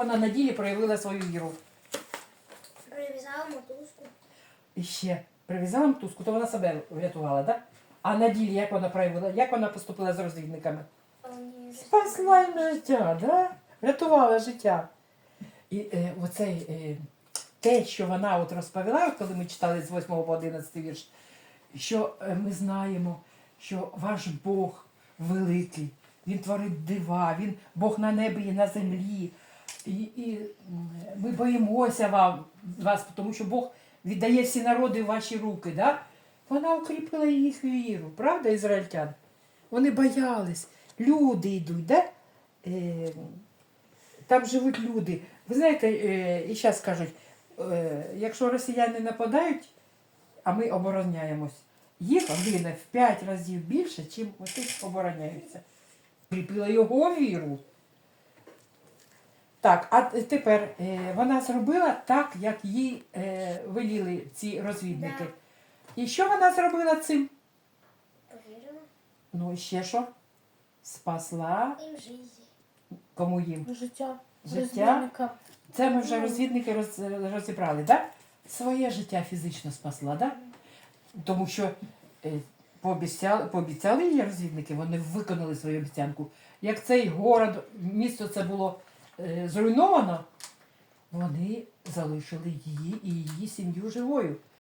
Вона на ділі проявила свою віру. Прив'язала мотузку. І ще прив'язала мотузку, то вона себе врятувала, так? А на ділі як вона проявила, як вона поступила з розвідниками? Спасла їм життя, да? врятувала життя. І е, оцей, е, те, що вона от розповіла, коли ми читали з 8 по 11 вірш, що е, ми знаємо, що ваш Бог великий, Він творить дива, Він Бог на небі і на землі. І, ми боїмося вам, вас, тому що Бог віддає всі народи в ваші руки. Да? Вона укріпила їх віру, правда, ізраїльтян? Вони боялись. Люди йдуть, да? Е, там живуть люди. Ви знаєте, е, і зараз кажуть, е, якщо росіяни нападають, а ми обороняємось, їх гине в 5 разів більше, ніж оці обороняються. Кріпила його віру. Так, а тепер е, вона зробила так, як їй е, веліли ці розвідники. І що вона зробила цим? повірили Ну, і ще що? Спасла їм житті. кому їм? Життя. Життя? Це ми вже розвідники роз, розібрали, да? Своє життя фізично спасла, да? Тому що е, пообіцяли, пообіцяли її розвідники, вони виконали свою обіцянку. Як цей город, місто це було е, зруйновано, вони залишили її і її сім'ю живою.